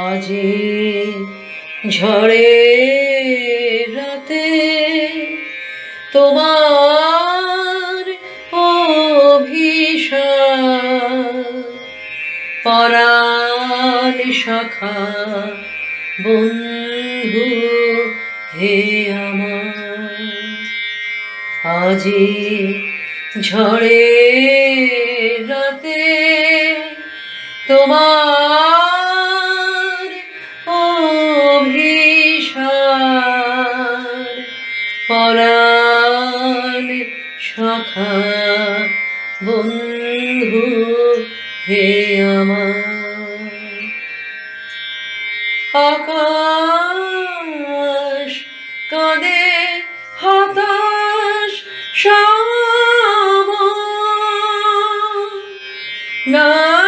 আজি ঝড়ে রাতে তোমার অভিশাপ পরাণ শাখা বন্ধু হে আমার। আজি ঝড়ে রাতে তোমার শাখা। বন্ধু হে আমার। কাঁদে হতাশ শাম নাই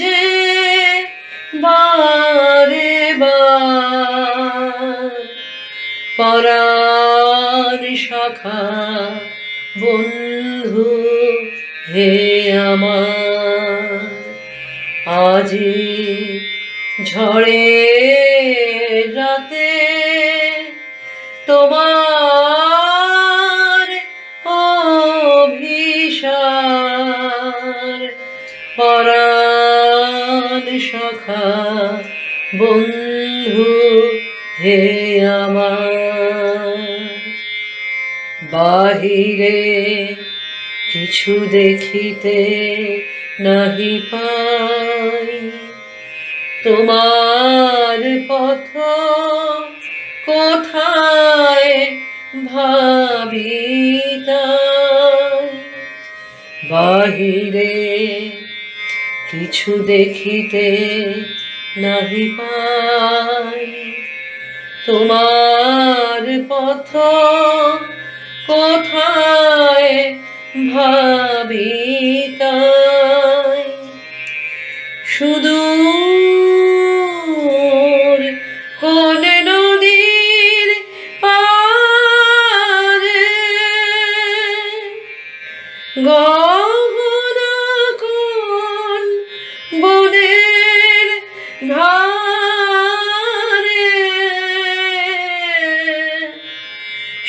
যে বারে পরাণ শাখা বন্ধু হে আমার। আজি ঝড়ে রাতে তোমার অভিসার পরাণ শাখা বন্ধু, হে আমার। বাহিরে কিছু দেখিতে নাহি পাই। তোমার পথ কোথায় ভাবি তাই বাহিরে কিছু দেখিতে নাহি পাই। তোমার পথ কোথায় ভাবি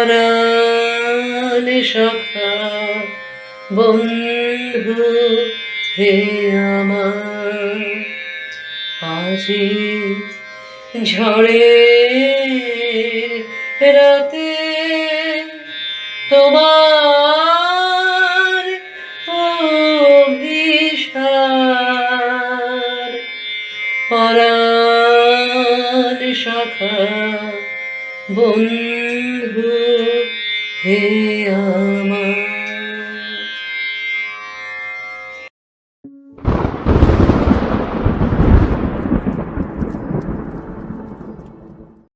পরাণ সখা বন্ধু হে আমার। আজি ঝড়ে রাতে তোমার অভিসার পরাণ শাখা বন্ধু হে আমার